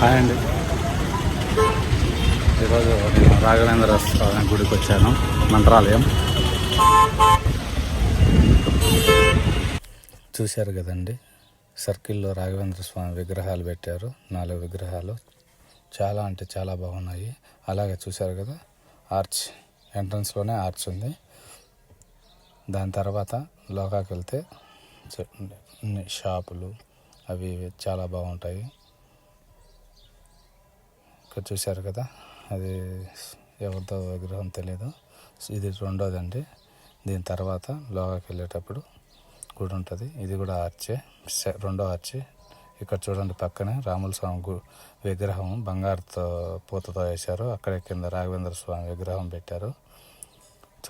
Hi అండి. ఈరోజు నేను రాఘవేంద్ర స్వామి గుడికి వచ్చాను మంత్రాలయం. చూశారు కదండి సర్కిల్లో రాఘవేంద్ర స్వామి విగ్రహాలు పెట్టారు నాలుగు విగ్రహాలు. చాలా అంటే చాలా బాగున్నాయి. అలాగే చూశారు కదా ఆర్చ్ ఎంట్రన్స్లోనే ఆర్చ్ ఉంది. దాని తర్వాత లోకాకి వెళ్తే షాపులు అవి చాలా బాగుంటాయి. ఇక్కడ చూశారు కదా అది ఎవరితో విగ్రహం తెలియదు ఇది రెండోది అండి దీని తర్వాత లోగాకి వెళ్ళేటప్పుడు గుడి ఉంటుంది. ఇది కూడా ఆర్చే సె- రెండో ఆర్చి. ఇక్కడ చూడండి పక్కనే రాముల స్వామి గు విగ్రహం బంగారుతో పూతతో వేశారు. అక్కడే కింద రాఘవేంద్ర స్వామి విగ్రహం పెట్టారు.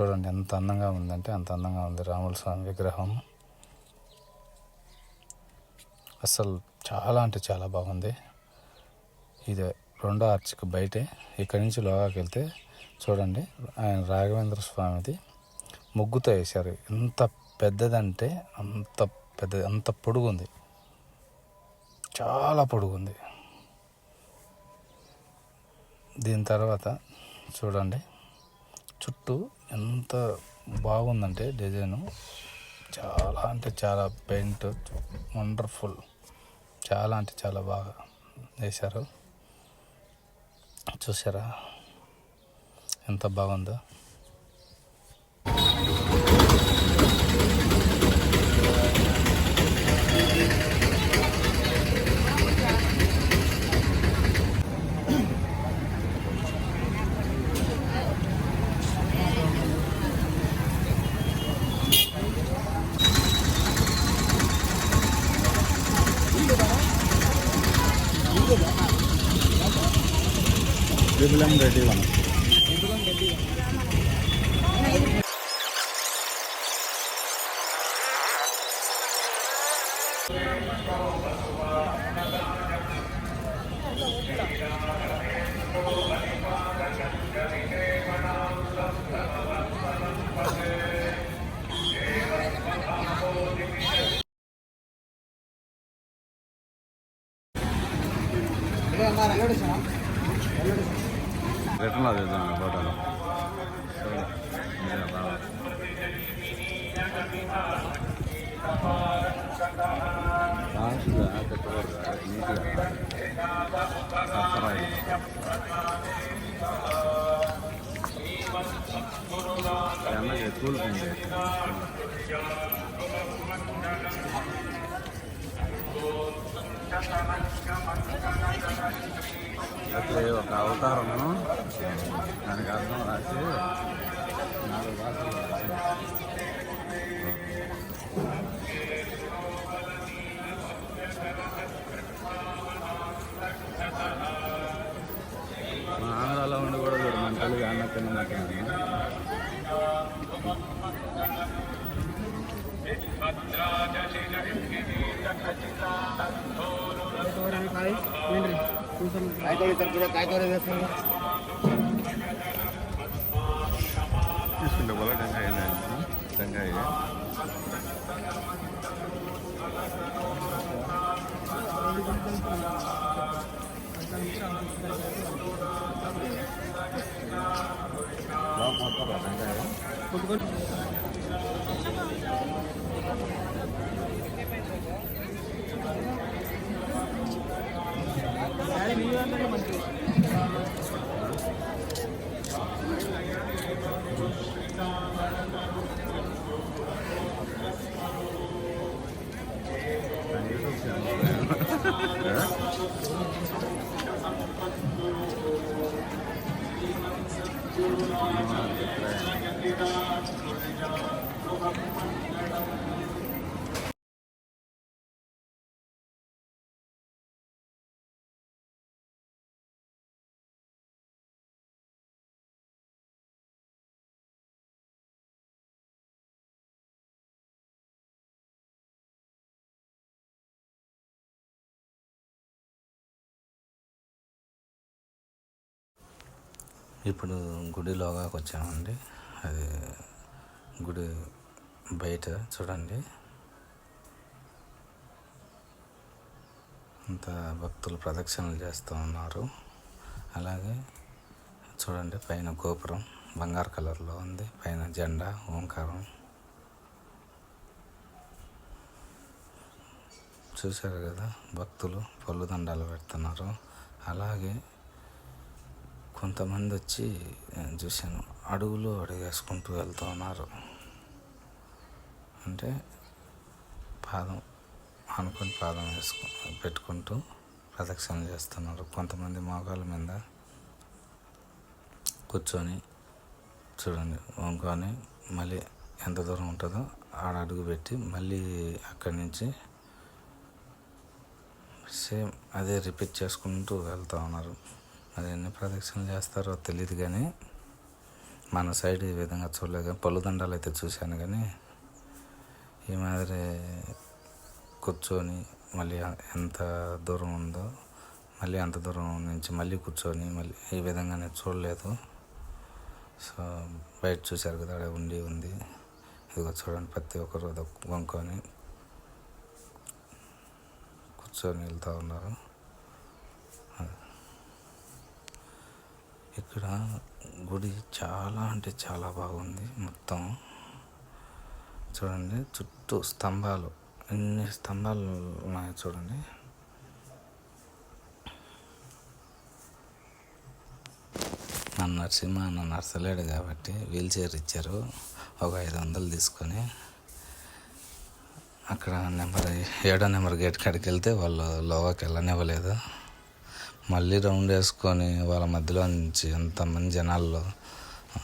చూడండి ఎంత అందంగా ఉందంటే అంత అందంగా ఉంది రాముల స్వామి విగ్రహం. అసలు చాలా అంటే చాలా బాగుంది. ఇది రెండో ఆర్చికి బయటే. ఇక్కడి నుంచి లోగాకి వెళ్తే చూడండి ఆయన రాఘవేంద్ర స్వామిది ముగ్గుతో వేశారు. ఎంత పెద్దదంటే అంత పెద్ద అంత పొడుగుంది. చాలా పొడుగుంది. దీని తర్వాత చూడండి చుట్టూ ఎంత బాగుందంటే డిజైను. చాలా అంటే చాలా పెయింట్ వండర్ఫుల్. చాలా అంటే చాలా బాగా వేశారు. చూసారా ఎంత బాగుందో. విపులం రెడ్డి వన్ రిటర్న్ చేద్దాం ఫోటోలో కూలుకుంది అయితే ఒక అవతారము దానికి అర్థం రాసి నాలుగు భాషలు రాసి మా ఆంధ్రాలో ఉండి కూడా చూడు మన తెలుగు అన్న కింద మాట్లాడాను काय करे तर पुढे काय करायचं असं తీసుకుంటే పోలా టెంకాయ టెంకాయ టెంకాయ よろしくお願いします。ఇప్పుడు గుడిలోగాకి వచ్చామండి అది గుడి బయట చూడండి. అంత భక్తులు ప్రదక్షిణలు చేస్తూ ఉన్నారు. అలాగే చూడండి పైన గోపురం బంగారు కలర్లో ఉంది. పైన జెండా ఓంకారం. చూశారు కదా భక్తులు పళ్ళు దండాలు పెడుతున్నారు. అలాగే కొంతమంది వచ్చి నేను చూశాను. అడుగులు అడుగేసుకుంటూ వెళ్తూ ఉన్నారు. అంటే పాదం అనుకుని పాదం వేసుకు పెట్టుకుంటూ ప్రదక్షిణ చేస్తున్నారు కొంతమంది మోకాల మీద. కూర్చొని చూడండి. వంకొని మళ్ళీ ఎంత దూరం ఉంటుందో ఆడ అడుగు పెట్టి మళ్ళీ అక్కడి నుంచి సేమ్ అదే రిపీట్ చేసుకుంటూ వెళ్తూ ఉన్నారు. మరి ఎన్ని ప్రదక్షిణలు చేస్తారో తెలియదు కానీ మన సైడ్ ఈ విధంగా చూడలేదు కానీ పళ్ళు అయితే చూశాను కానీ ఈ మాదిరి కూర్చొని మళ్ళీ ఎంత దూరం ఉందో మళ్ళీ అంత దూరం నుంచి మళ్ళీ కూర్చొని మళ్ళీ ఈ విధంగా నేను చూడలేదు. సో బయట చూశారు కదా అక్కడ ఉండి ఉంది. ఇదిగో చూడండి ప్రతి ఒక్కరు వంకొని కూర్చొని వెళ్తూ ఉన్నారు. ఇక్కడ గుడి చాలా అంటే చాలా బాగుంది మొత్తం. చూడండి చుట్టూ స్తంభాలు. ఎన్ని స్తంభాలు ఉన్నాయి చూడండి. మన నరసింహ అన్న నర్సలేడు కాబట్టి వీల్ చైర్ ఇచ్చారు. ఒక ఐదు వందలు తీసుకొని. అక్కడ నెంబర్ ఏడో నెంబర్ గేట్ కాడికి వెళ్తే వాళ్ళు లోవాకి వెళ్ళనివ్వలేదు. మళ్ళీ రౌండ్ వేసుకొని వాళ్ళ మధ్యలో నుంచి అంతమంది జనాల్లో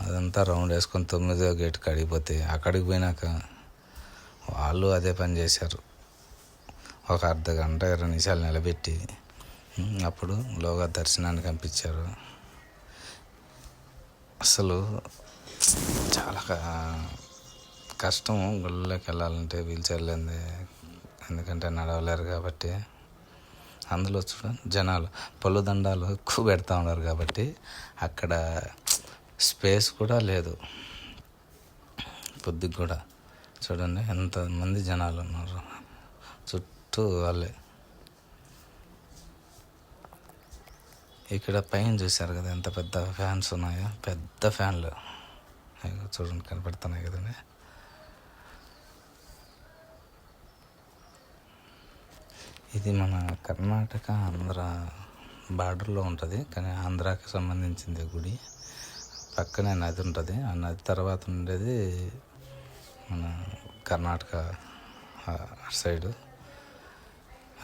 అదంతా రౌండ్ వేసుకొని తొమ్మిదో గేట్ కడిగిపోతే అక్కడికి పోయినాక వాళ్ళు అదే పని చేశారు. ఒక అర్ధ గంట ఇరవై నిమిషాలు నిలబెట్టి అప్పుడు లోగా దర్శనానికి పంపించారు. అసలు చాలా కష్టం గుళ్ళలోకి వెళ్ళాలంటే వీల్ చైర్ ఎందుకంటే నడవలేరు కాబట్టి. అందులో చూడండి జనాలు పళ్ళు దండాలు ఎక్కువ పెడతా ఉన్నారు కాబట్టి అక్కడ స్పేస్ కూడా లేదు. పొద్దుకు కూడా. చూడండి ఎంతమంది జనాలు ఉన్నారు. చుట్టూ వాళ్ళే. ఇక్కడ పైన చూశారు కదా ఎంత పెద్ద ఫ్యాన్స్ ఉన్నాయో. పెద్ద ఫ్యాన్లు. చూడండి కనపడుతున్నాయి కదండి. ఇది మన కర్ణాటక ఆంధ్ర బార్డర్లో ఉంటుంది. కానీ ఆంధ్రాకి సంబంధించింది గుడి. పక్కనే నది ఉంటుంది. ఆ నది తర్వాత ఉండేది మన కర్ణాటక అటు సైడు.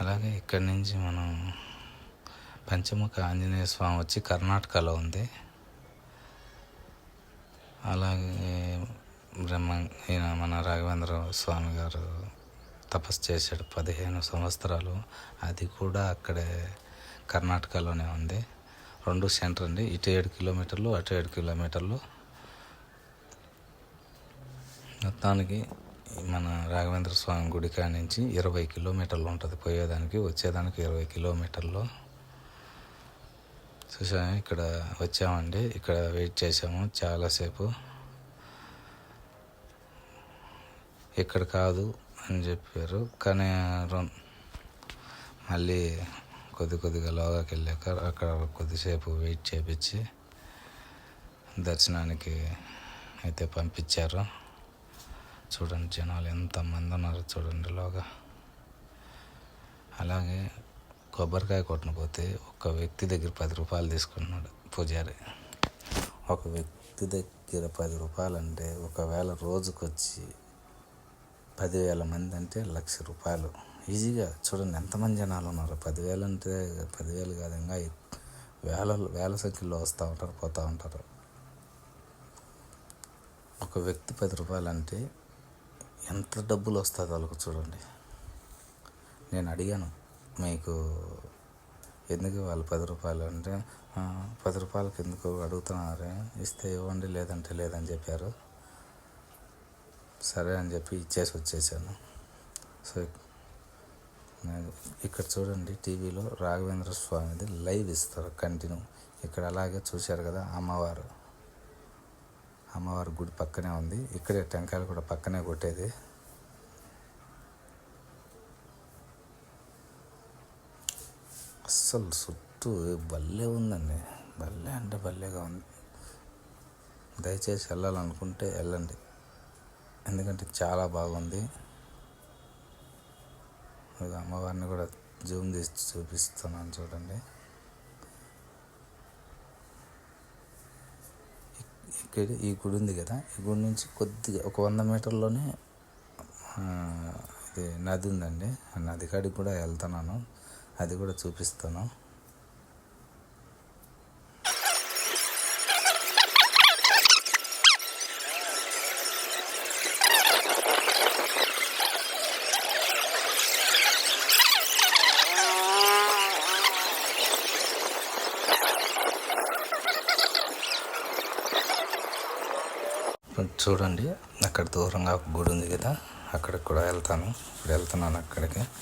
అలాగే ఇక్కడి నుంచి మనం పంచముఖ ఆంజనేయ స్వామి వచ్చి కర్ణాటకలో ఉంది. అలాగే బ్రహ్మ ఈయన మన రాఘవేంద్ర స్వామి గారు తపస్సు చేశాడు పదిహేను సంవత్సరాలు. అది కూడా అక్కడే కర్ణాటకలోనే ఉంది. రెండు సెంటర్ అండి. ఇటు ఏడు కిలోమీటర్లు అటు ఏడు కిలోమీటర్లు. మొత్తానికి మన రాఘవేంద్ర స్వామి గుడి కాడ నుంచి ఇరవై కిలోమీటర్లు ఉంటుంది. పోయేదానికి వచ్చేదానికి ఇరవై కిలోమీటర్లు. చూసా ఇక్కడ వచ్చామండి. ఇక్కడ వెయిట్ చేసాము చాలాసేపు. ఇక్కడ కాదు అని చెప్పారు. కానీ మళ్ళీ కొద్ది కొద్దిగా లోగాకి వెళ్ళాక అక్కడ కొద్దిసేపు వెయిట్ చేపించి దర్శనానికి అయితే పంపించారు. చూడండి జనాలు ఎంతమంది ఉన్నారు చూడండి లోగా. అలాగే కొబ్బరికాయ కొట్టిన పోతే ఒక వ్యక్తి దగ్గర పది రూపాయలు తీసుకున్నాడు పూజారి. ఒక వ్యక్తి దగ్గర పది రూపాయలు అంటే ఒకవేళ రోజుకొచ్చి పదివేల మంది అంటే లక్ష రూపాయలు. ఈజీగా చూడండి ఎంతమంది జనాలు ఉన్నారు? పదివేలు అంటే పదివేలు కాదు ఇంకా వేల వేల సంఖ్యలో వస్తూ ఉంటారు పోతూ ఉంటారు. ఒక వ్యక్తి పది రూపాయలు అంటే ఎంత డబ్బులు వస్తుంది వాళ్ళకు చూడండి. నేను అడిగాను మీకు ఎందుకు వాళ్ళు పది రూపాయలు అంటే పది రూపాయలకి ఎందుకు అడుగుతున్నారే? ఇస్తే ఇవ్వండి లేదంటే లేదని చెప్పారు. సరే అని చెప్పి ఇచ్చేసి వచ్చేసాను. సో నేను ఇక్కడ చూడండి టీవీలో రాఘవేంద్ర స్వామిది లైవ్ ఇస్తారు కంటిన్యూ. ఇక్కడ అలాగే చూశారు కదా అమ్మవారు. అమ్మవారి గుడి పక్కనే ఉంది. ఇక్కడే టెంకాయలు కూడా పక్కనే కొట్టేది. అస్సలు చుట్టూ భలే ఉందండి. భలే అంటే భలేగా ఉంది. దయచేసి వెళ్ళాలనుకుంటే వెళ్ళండి. ఎందుకంటే చాలా బాగుంది. అమ్మవారిని కూడా జూమ్ తీసి చూపిస్తున్నాను చూడండి. ఇక్కడ ఈ గుడి ఉంది కదా ఈ గుడి నుంచి కొద్దిగా ఒక వంద మీటర్లోనే ఇది నది ఉందండి. ఆ నది కాడికి కూడా వెళ్తున్నాను. అది కూడా చూపిస్తాను. చూడండి. అక్కడ దూరంగా ఒక గుడి ఉంది కదా. అక్కడికి కూడా వెళ్తాను. ఇప్పుడు వెళ్తున్నాను అక్కడికి.